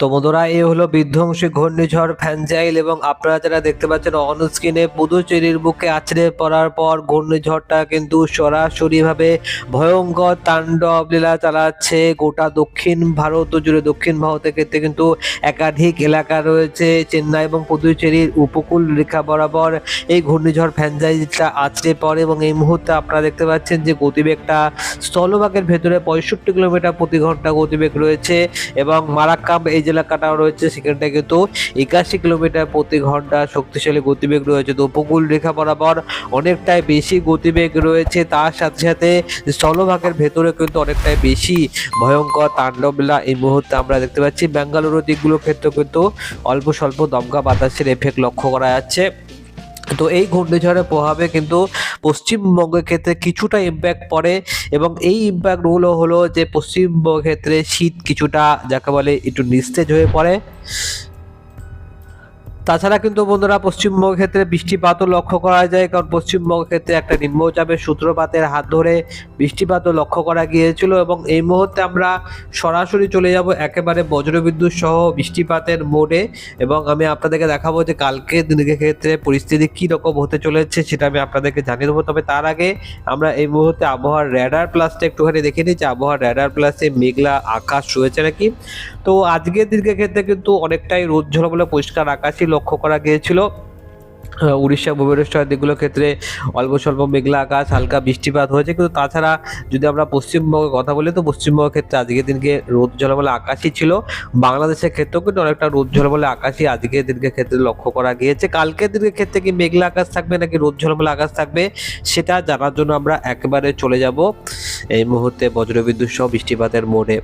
তো বন্ধুরা, এই হলো বিধ্বংসী ঘূর্ণিঝড় ফ্যানজাইল এবং আপনারা যারা দেখতে পাচ্ছেন অন স্ক্রিনে পুদুচেরির বুকে আছড়ে পড়ার পর ঘূর্ণিঝড়টা কিন্তু সরাসরিভাবে ভয়ঙ্কর তাণ্ডব লীলা চালাচ্ছে। গোটা দক্ষিণ ভারত জুড়ে দক্ষিণ ভারতের ক্ষেত্রে কিন্তু একাধিক এলাকা রয়েছে, চেন্নাই এবং পুদুচেরির উপকূল রেখা বরাবর এই ঘূর্ণিঝড় ফ্যানজাইলটা আছড়ে পড়ে এবং এই মুহূর্তে আপনারা দেখতে পাচ্ছেন যে গতিবেগটা স্থলভাগের ভেতরে পঁয়ষট্টি কিলোমিটার প্রতি ঘণ্টা গতিবেগ রয়েছে এবং মারাক্কাম এই যে এলাকাটাও রয়েছে সেখানটায় কিন্তু একাশি কিলোমিটার প্রতি ঘণ্টা শক্তিশালী গতিবেগ রয়েছে। তো উপকূল রেখা বরাবর অনেকটাই বেশি গতিবেগ রয়েছে, তার সাথে সাথে স্থলভাগের ভেতরে কিন্তু অনেকটাই বেশি ভয়ঙ্কর তাণ্ডবলা এই মুহূর্তে আমরা দেখতে পাচ্ছি। ব্যাঙ্গালুরু দিকগুলোর ক্ষেত্রে কিন্তু অল্প স্বল্প দমকা বাতাসের এফেক্ট লক্ষ্য করা যাচ্ছে। তো এই ঘূর্ণিঝড়ের প্রভাবে কিন্তু পশ্চিমবঙ্গের ক্ষেত্রে কিছুটা ইম্প্যাক্ট পড়ে এবং এই ইম্প্যাক্টগুলো হলো যে পশ্চিমবঙ্গ ক্ষেত্রে শীত কিছুটা, যাকে বলে একটু নিস্তেজ হয়ে পড়ে। তাছাড়া কিন্তু বন্ধুরা পশ্চিমবঙ্গ ক্ষেত্রে বৃষ্টিপাতও লক্ষ্য করা যায়, কারণ পশ্চিমবঙ্গ ক্ষেত্রে একটা নিম্নচাপের সূত্রপাতের হাত ধরে বৃষ্টিপাতও লক্ষ্য করা গিয়েছিল এবং এই মুহূর্তে আমরা সরাসরি চলে যাব একেবারে বজ্রবিদ্যুৎ সহ বৃষ্টিপাতের মোডে এবং আমি আপনাদেরকে দেখাবো যে কালকে দিনের ক্ষেত্রে পরিস্থিতি কী রকম হতে চলেছে সেটা আমি আপনাদেরকে জানিয়ে দেবো। তবে তার আগে আমরা এই মুহূর্তে আবহাওয়ার র্যাডার প্লাসটা একটুখানি দেখে নিই যে আবহাওয়ার র্যাডার প্লাসে মেঘলা আকাশ রয়েছে নাকি। তো আজকের দিনের ক্ষেত্রে কিন্তু অনেকটাই রোদ ঝলমলে পরিষ্কার আকাশই লক্ষ্য করা গিয়েছিল। উড়িষ্যা ভুবনেশ্বর দিকগুলোর ক্ষেত্রে অল্প স্বল্প মেঘলা আকাশ, হালকা বৃষ্টিপাত হয়েছে। কিন্তু তাছাড়া যদি আমরা পশ্চিমবঙ্গের কথা বলি, তো পশ্চিমবঙ্গের ক্ষেত্রে আজকের দিনকে রোদ ঝলমলে আকাশই ছিল। বাংলাদেশের ক্ষেত্রেও কিন্তু অনেকটা রোদ ঝলমলে আকাশই আজকের দিনকে ক্ষেত্রে লক্ষ্য করা গিয়েছে। কালকের দিনের ক্ষেত্রে কি মেঘলা আকাশ থাকবে নাকি রোদ ঝলমলে আকাশ থাকবে, সেটা জানার জন্য আমরা একেবারে চলে যাব। এই মুহূর্তে বজ্রবিদ্যুৎ সহ বৃষ্টিপাতের মোড়ে।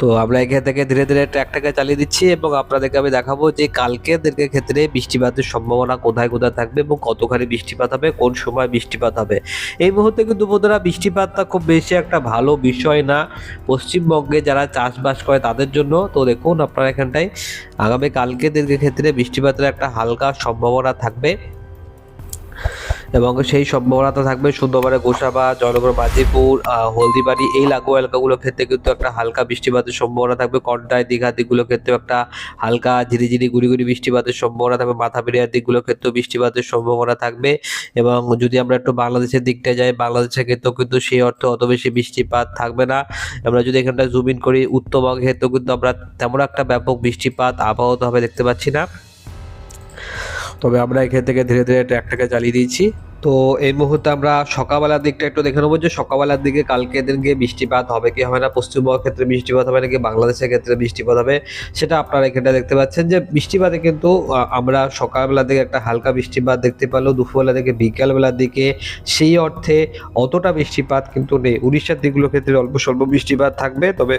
তো আমরা এখান থেকে ধীরে ধীরে ট্র্যাকটাকে চালিয়ে দিচ্ছি এবং আপনাদেরকে আমি দেখাবো যে কালকের দিনের ক্ষেত্রে বৃষ্টিপাতের সম্ভাবনা কোথায় কোথায় থাকবে এবং কতখানি বৃষ্টিপাত হবে, কোন সময় বৃষ্টিপাত হবে। এই মুহূর্তে কিন্তু বন্ধুরা বৃষ্টিপাতটা খুব বেশি একটা ভালো বিষয় না। পশ্চিমবঙ্গে যারা চাষবাস করে তাদের জন্য। তো দেখুন আপনারা এখানটায় আগামী কালকের দিনের ক্ষেত্রে বৃষ্টিপাতের একটা হালকা সম্ভাবনা থাকবে। এবং সেই সম্ভাবনাটা থাকবে সুন্দরবনের গোসাবা, জয়নগর মাঝিপুর হলদিবাড়ি, এই লাগোয়া এলাকাগুলোর ক্ষেত্রে কিন্তু একটা হালকা বৃষ্টিপাতের সম্ভাবনা থাকবে। কন্টাই দীঘা দিকগুলোর ক্ষেত্রেও একটা হালকা ঝিরিঝিরি গুড়ি বৃষ্টিপাতের সম্ভাবনা থাকবে। মাথা বেরিয়ার দিকগুলোর ক্ষেত্রেও বৃষ্টিপাতের সম্ভাবনা থাকবে এবং যদি আমরা একটু বাংলাদেশের দিকটা যাই, বাংলাদেশের ক্ষেত্রেও কিন্তু সেই অর্থে অত বেশি বৃষ্টিপাত থাকবে না। আমরা যদি এখানটা জুম ইন করি, উত্তরবঙ্গের ক্ষেত্রেও কিন্তু আমরা তেমন একটা ব্যাপক বৃষ্টিপাত, আবহাওয়া হবে দেখতে পাচ্ছি না। তবে আমরা এখান থেকে ধীরে ধীরে ট্র্যাকটাকে চালিয়ে দিয়েছি। তো এই মুহূর্তে আমরা সকালবেলার দিকটা একটু দেখে নেব যে সকালবেলার দিকে কালকে দিনকে বৃষ্টিপাত হবে কি হবে না, পশ্চিমবঙ্গের ক্ষেত্রে বৃষ্টিপাত হবে নাকি বাংলাদেশের ক্ষেত্রে বৃষ্টিপাত হবে, সেটা আপনারা এখানটা দেখতে পাচ্ছেন যে বৃষ্টিপাতে কিন্তু আমরা সকালবেলার দিকে একটা হালকা বৃষ্টিপাত দেখতে পেলেও দুপুরবেলা থেকে বিকালবেলার দিকে সেই অর্থে অতটা বৃষ্টিপাত কিন্তু নেই। উড়িষ্যার দিকগুলোর ক্ষেত্রে অল্প স্বল্প বৃষ্টিপাত থাকবে, তবে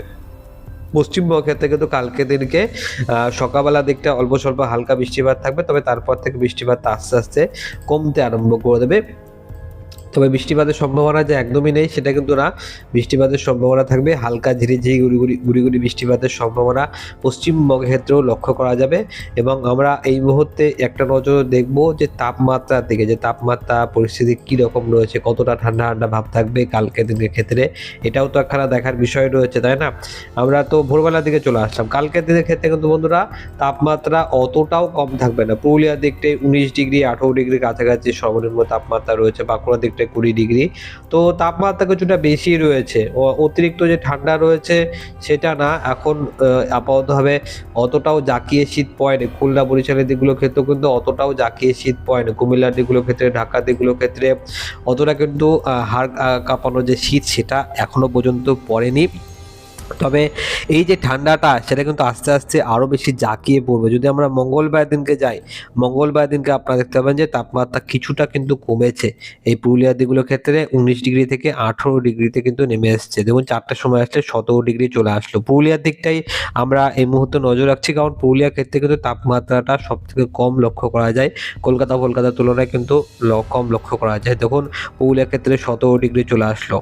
পশ্চিমবঙ্গের ক্ষেত্রে কিন্তু কালকে দিনকে সকালবেলা দিকটা অল্প স্বল্প হালকা বৃষ্টিপাত থাকবে, তবে তারপর থেকে বৃষ্টিপাত আস্তে আস্তে কমতে আরম্ভ করে দেবে। তবে বৃষ্টিপাতের সম্ভাবনা যে একদমই নেই, সেটা কিন্তু না। বৃষ্টিপাতের সম্ভাবনা থাকবে, হালকা ঝিরিঝিরি গুড়ি গুড়ি গুড়ি গুড়ি বৃষ্টিপাতের সম্ভাবনা পশ্চিমবঙ্গের ক্ষেত্রেও লক্ষ্য করা যাবে এবং আমরা এই মুহূর্তে একটা নজর দেখব যে তাপমাত্রার দিকে, যে তাপমাত্রা পরিস্থিতি কী রকম রয়েছে, কতটা ঠান্ডা ঠান্ডা ভাব থাকবে কালকে দিনের ক্ষেত্রে, এটাও তো একখানা দেখার বিষয় রয়েছে, তাই না? আমরা তো ভোরবেলার দিকে চলে আসলাম। কালকের দিনের ক্ষেত্রে কিন্তু বন্ধুরা তাপমাত্রা অতটাও কম থাকবে না। পুরুলিয়ার দিকটায় উনিশ ডিগ্রি, আঠেরো ডিগ্রি কাছাকাছি সর্বনিম্ন তাপমাত্রা রয়েছে, বাঁকুড়ার দিকটায় কুড়ি ডিগ্রি। তো তাপমাত্রা কিছুটা বেশি রয়েছে। অতিরিক্ত যে ঠান্ডা রয়েছে সেটা না, এখন আপাততভাবে অতটাও জাকিয়ে শীত পড়েনি। খুলনা বরিশালের দিকগুলোর ক্ষেত্রেও কিন্তু অতটাও জাকিয়ে শীত পড়েনি। কুমিল্লার দিকগুলোর ক্ষেত্রে, ঢাকার দিকগুলোর ক্ষেত্রে অতটা কিন্তু হাড় কাঁপানো যে শীত সেটা এখনও পর্যন্ত পড়েনি। তবে এই যে ঠান্ডাটা, সেটা কিন্তু আস্তে আস্তে আরও বেশি জাঁকিয়ে পড়বে। যদি আমরা মঙ্গলবার দিনকে যাই, মঙ্গলবার দিনকে আপনারা দেখতে পাবেন যে তাপমাত্রা কিছুটা কিন্তু কমেছে। এই পুরুলিয়ার দিকগুলোর ক্ষেত্রে উনিশ ডিগ্রি থেকে আঠেরো ডিগ্রিতে কিন্তু নেমে এসছে। দেখুন, চারটার সময় আসলে সতেরো ডিগ্রি চলে আসলো। পুরুলিয়ার দিকটাই আমরা এই মুহূর্তে নজর রাখছি, কারণ পুরুলিয়ার ক্ষেত্রে কিন্তু তাপমাত্রাটা সব থেকে কম লক্ষ্য করা যায়। কলকাতা, কলকাতার তুলনায় কিন্তু কম লক্ষ্য করা যায়। দেখুন, পুরুলিয়ার ক্ষেত্রে সতেরো ডিগ্রি চলে আসলো।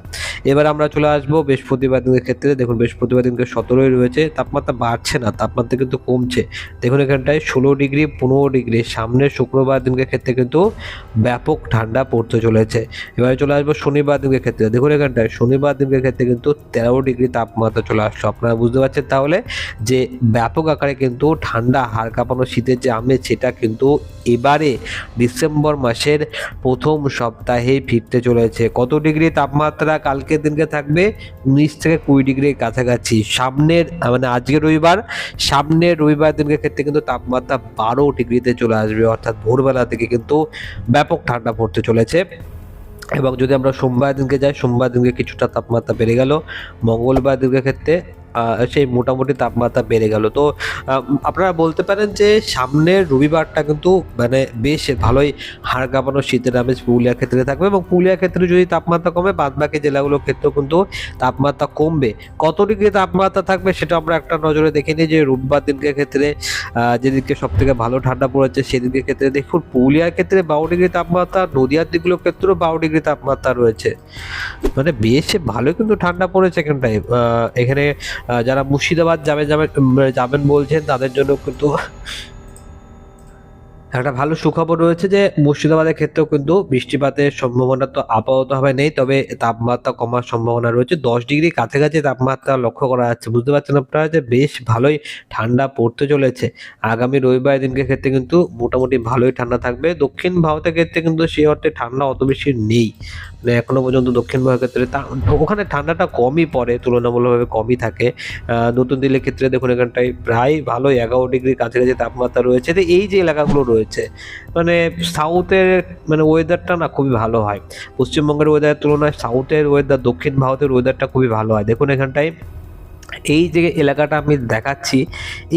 এবার আমরা চলে আসব বৃহস্পতিবার দিনের ক্ষেত্রে। দেখুন বৃহস্পতি বৃহস্পতিবার দিনকে সতেরোই রয়েছে, তাপমাত্রা বাড়ছে না, তাপমাত্রা কিন্তু কমছে। দেখুন এখানটায়, ষোলো ডিগ্রি, পনেরো ডিগ্রি, সামনের শুক্রবার দিনকে ক্ষেত্রে কিন্তু ব্যাপক ঠান্ডা পড়তে চলেছে। এবারে চলে আসব শনিবার দিনকে ক্ষেত্রে। দেখুন এখানটায়, শনিবার দিনকে ক্ষেত্রে কিন্তু তেরো ডিগ্রি তাপমাত্রা চলে আসলো আপনারা বুঝতে পারছেন তাহলে যে ব্যাপক আকারে কিন্তু ঠান্ডা, হাড় কাঁপানো, শীতের যে আমেজ, সেটা কিন্তু এবারে ডিসেম্বর মাসের প্রথম সপ্তাহে ফিরতে চলেছে। কত ডিগ্রি তাপমাত্রা কালকের দিনকে থাকবে? উনিশ থেকে কুড়ি ডিগ্রির কাছাকাছি। সামনের মানে আজকে রবিবার, সামনের রবিবার দিনকে ক্ষেত্রে কিন্তু তাপমাত্রা বারো ডিগ্রিতে চলে আসবে, অর্থাৎ ভোরবেলা থেকে কিন্তু ব্যাপক ঠান্ডা পড়তে চলেছে। এবং যদি আমরা সোমবার দিনকে যাই, সোমবার দিনকে কিছুটা তাপমাত্রা বেড়ে গেল। মঙ্গলবার দিনের ক্ষেত্রে সেই মোটামুটি তাপমাত্রা বেড়ে গেল। তো আপনারা বলতে পারেন যে সামনের রবিবারটা কিন্তু মানে বেশ ভালোই হাড় কাঁপানো শীতের আমেজ পুরুলিয়ার ক্ষেত্রে থাকবে এবং পুরুলিয়ার ক্ষেত্রে যদি তাপমাত্রা কমে বাদ বাকি জেলাগুলোর ক্ষেত্রেও কিন্তু তাপমাত্রা কমবে। কত ডিগ্রি তাপমাত্রা থাকবে সেটা আমরা একটা নজরে দেখে নিই যে রোববার দিনকে ক্ষেত্রে যেদিনকে সব থেকে ভালো ঠান্ডা পড়েছে সেদিনকে ক্ষেত্রে দেখুন পুরুলিয়ার ক্ষেত্রে বারো ডিগ্রি তাপমাত্রা, নদিয়ার দিকগুলোর ক্ষেত্রেও বারো ডিগ্রি তাপমাত্রা রয়েছে। মানে বেশ ভালো কিন্তু ঠান্ডা পড়েছে এখানটায়। এখানে যারা মুর্শিদাবাদ যাবে যাবেন যাবেন বলছেন, তাদের জন্য কিন্তু একটা ভালো সুখবর রয়েছে যে মুর্শিদাবাদের ক্ষেত্রেও কিন্তু বৃষ্টিপাতের সম্ভাবনা তো আপাততভাবে নেই, তবে তাপমাত্রা কমার সম্ভাবনা রয়েছে। দশ ডিগ্রি কাছাকাছি তাপমাত্রা লক্ষ্য করা যাচ্ছে। বুঝতে পারছেন আপনারা যে বেশ ভালোই ঠান্ডা পড়তে চলেছে। আগামী রবিবার দিনকে ক্ষেত্রে কিন্তু মোটামুটি ভালোই ঠান্ডা থাকবে। দক্ষিণ ভারতের ক্ষেত্রে কিন্তু সেই অর্থে ঠান্ডা অত বেশি নেই। মানে এখনও পর্যন্ত দক্ষিণ ভারতের ক্ষেত্রে ওখানে ঠান্ডাটা কমই পড়ে, তুলনামূলকভাবে কমই থাকে। নতুন দিল্লির ক্ষেত্রে দেখুন এখানটায় প্রায় ভালো এগারো ডিগ্রির কাছাকাছি তাপমাত্রা রয়েছে। তো এই যে এলাকাগুলো রয়েছে মানে সাউথের মানে ওয়েদারটা না খুবই ভালো হয়। পশ্চিমবঙ্গের ওয়েদারের তুলনায় সাউথের ওয়েদার দক্ষিণ ভারতের ওয়েদারটা খুবই ভালো হয়। দেখুন এখানটায় এই যে এলাকাটা আমি দেখাচ্ছি,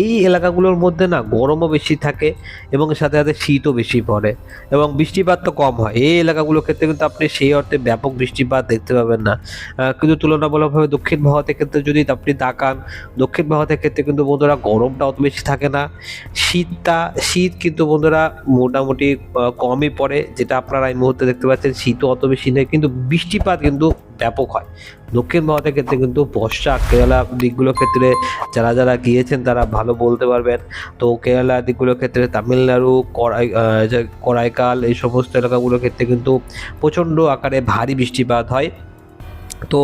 এই এলাকাগুলোর মধ্যে না গরমও বেশি থাকে এবং সাথে সাথে শীতও বেশি পড়ে এবং বৃষ্টিপাত তো কম হয়। এই এলাকাগুলোর ক্ষেত্রে কিন্তু আপনি সেই অর্থে ব্যাপক বৃষ্টিপাত দেখতে পাবেন না। কিন্তু তুলনামূলকভাবে দক্ষিণ ভারতের ক্ষেত্রে যদি আপনি তাকান, দক্ষিণ ভারতের ক্ষেত্রে কিন্তু বন্ধুরা গরমটা অত বেশি থাকে না। শীতটা, শীত কিন্তু বন্ধুরা মোটামুটি কমই পড়ে, যেটা আপনারা এই মুহূর্তে দেখতে পাচ্ছেন, শীতও অত বেশি নেই। কিন্তু বৃষ্টিপাত কিন্তু ব্যাপক হয়। দক্ষিণ ভারতের ক্ষেত্রে কিন্তু বর্ষা, কেরালা দিকগুলোর ক্ষেত্রে যারা যারা গিয়েছেন তারা ভালো বলতে পারবেন। তো কেরালা দিকগুলোর ক্ষেত্রে তামিলনাড়ু করাই কড়াইকাল এই সমস্ত এলাকাগুলোর ক্ষেত্রে কিন্তু প্রচণ্ড আকারে ভারী বৃষ্টিপাত হয়। তো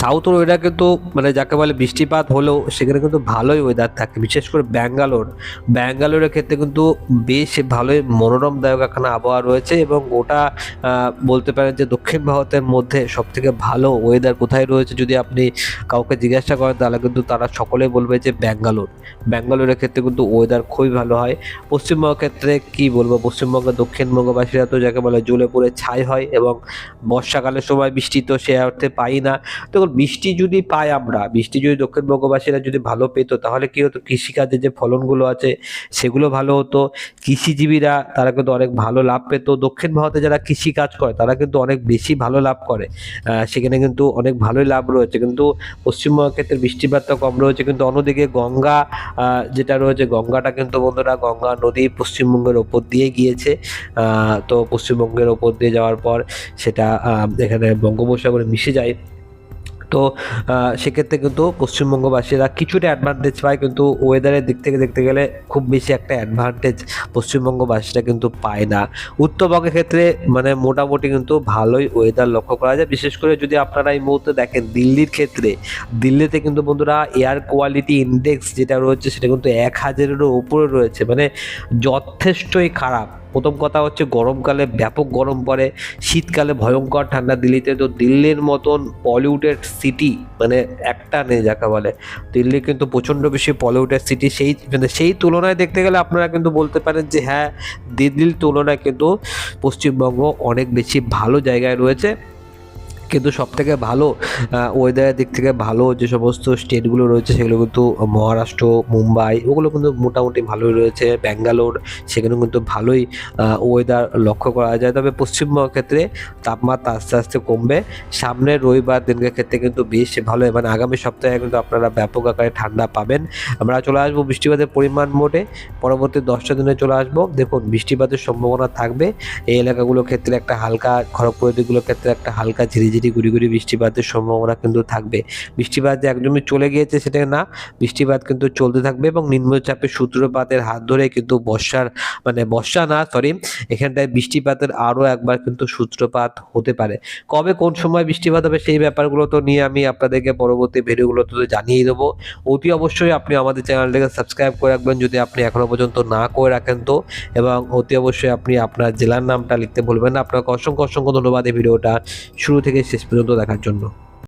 সাউথ ওয়েদার কিন্তু মানে যাকে বলে বৃষ্টিপাত হলেও সেখানে কিন্তু ভালোই ওয়েদার থাকে, বিশেষ করে ব্যাঙ্গালোর। ব্যাঙ্গালোরের ক্ষেত্রে কিন্তু বেশ ভালোই মনোরমদায়ক এখানে আবহাওয়া রয়েছে এবং ওটা বলতে পারেন যে দক্ষিণ ভারতের মধ্যে সব থেকে ভালো ওয়েদার কোথায় রয়েছে যদি আপনি কাউকে জিজ্ঞাসা করেন, তাহলে কিন্তু তারা সকলেই বলবে যে ব্যাঙ্গালোর। ব্যাঙ্গালোরের ক্ষেত্রে কিন্তু ওয়েদার খুবই ভালো হয়। পশ্চিমবঙ্গের ক্ষেত্রে কি বলব, পশ্চিমবঙ্গের দক্ষিণবঙ্গবাসীরা তো যাকে বলে জ্বলে পুড়ে ছাই হয় এবং বর্ষাকালের সময় বৃষ্টি তো সে অর্থে পাই না। দেখুন, বৃষ্টি যদি পাই আমরা, বৃষ্টি যদি দক্ষিণবঙ্গবাসীরা যদি ভালো পেতো, তাহলে কি হতো? কৃষিকাজের যে ফলনগুলো আছে, সেগুলো ভালো হতো। কৃষিজীবীরা, তারা কিন্তু অনেক ভালো লাভ পেত। দক্ষিণ ভারতে যারা কৃষি কাজ করে, তারা কিন্তু অনেক বেশি ভালো লাভ করে। সেখানে কিন্তু অনেক ভালোই লাভ রয়েছে। কিন্তু পশ্চিমবঙ্গের ক্ষেত্রে বৃষ্টিপাতটা কম রয়েছে। কিন্তু অন্যদিকে গঙ্গা যেটা রয়েছে, গঙ্গাটা কিন্তু বন্ধুরা, গঙ্গা নদী পশ্চিমবঙ্গের ওপর দিয়ে গিয়েছে। তো পশ্চিমবঙ্গের ওপর দিয়ে যাওয়ার পর সেটা এখানে বঙ্গোপসাগরে মিশে যায়। তো সেক্ষেত্রে কিন্তু পশ্চিমবঙ্গবাসীরা কিছুটা অ্যাডভান্টেজ পায়, কিন্তু ওয়েদারের দিক থেকে দেখতে গেলে খুব বেশি একটা অ্যাডভান্টেজ পশ্চিমবঙ্গবাসীরা কিন্তু পায় না। উত্তরবঙ্গের ক্ষেত্রে মানে মোটামুটি কিন্তু ভালোই ওয়েদার লক্ষ্য করা যায়। বিশেষ করে যদি আপনারা এই মুহূর্তে দেখেন দিল্লির ক্ষেত্রে, দিল্লিতে কিন্তু বন্ধুরা এয়ার কোয়ালিটি ইন্ডেক্স যেটা রয়েছে সেটা কিন্তু এক হাজারেরও উপরে রয়েছে। মানে যথেষ্টই খারাপ। প্রথম কথা হচ্ছে গরমকালে ব্যাপক গরম পড়ে, শীতকালে ভয়ঙ্কর ঠান্ডা, দিল্লিতে তো দিল্লির মতন পলিউটেড সিটি মানে একটা নেই যাকে বলে। দিল্লি কিন্তু প্রচণ্ড বেশি পলিউটেড সিটি সেই মানে সেই তুলনায় দেখতে গেলে আপনারা কিন্তু বলতে পারেন যে হ্যাঁ দিল্লির তুলনায় কিন্তু পশ্চিমবঙ্গ অনেক বেশি ভালো জায়গায় রয়েছে। কিন্তু সব থেকে ভালো ওয়েদারের দিক থেকে ভালো যে সমস্ত স্টেটগুলো রয়েছে, সেগুলো কিন্তু মহারাষ্ট্র, মুম্বাই, ওগুলো কিন্তু মোটামুটি ভালোই রয়েছে। ব্যাঙ্গালোর, সেখানেও কিন্তু ভালোই ওয়েদার লক্ষ্য করা যায়। তবে পশ্চিমবঙ্গের ক্ষেত্রে তাপমাত্রা আস্তে আস্তে কমবে। সামনের রবিবার দিনকের ক্ষেত্রে কিন্তু বেশ ভালো। মানে আগামী সপ্তাহে কিন্তু আপনারা ব্যাপক আকারে ঠান্ডা পাবেন। আমরা চলে আসব বৃষ্টিপাতের পরিমাণ মোটে। পরবর্তী দশটা দিনে চলে আসব। দেখুন, বৃষ্টিপাতের সম্ভাবনা থাকবে। এই এলাকাগুলোর ক্ষেত্রে একটা হালকা, খড়গপুরের দিকগুলোর ক্ষেত্রে একটা হালকা ঝিরিঝিরি ঝিরিঝিরি গুড়ি বৃষ্টিপাতের সম্ভাবনা কিন্তু থাকবে। বৃষ্টিপাত যে একদমই চলে গিয়েছে সেটা না, বৃষ্টিপাত কিন্তু চলতে থাকবে এবং নিম্নচাপের সূত্রপাতের হাত ধরে কিন্তু বর্ষার মানে বর্ষা না সরি এখানটায় বৃষ্টিপাতের আরও একবার কিন্তু সূত্রপাত হতে পারে। কবে কোন সময় বৃষ্টিপাত হবে সেই ব্যাপারগুলো তো নিয়ে আমি আপনাদেরকে পরবর্তী ভিডিওগুলো তো জানিয়ে দেবো। অতি অবশ্যই আপনি আমাদের চ্যানেলটাকে সাবস্ক্রাইব করে রাখবেন যদি আপনি এখনও পর্যন্ত না করে রাখেন তো। এবং অতি অবশ্যই আপনি আপনার জেলার নামটা লিখতে ভুলবেন না। আপনাকে অসংখ্য অসংখ্য ধন্যবাদ এই ভিডিওটা। শুরু থেকে শেষ পর্যন্ত দেখার জন্য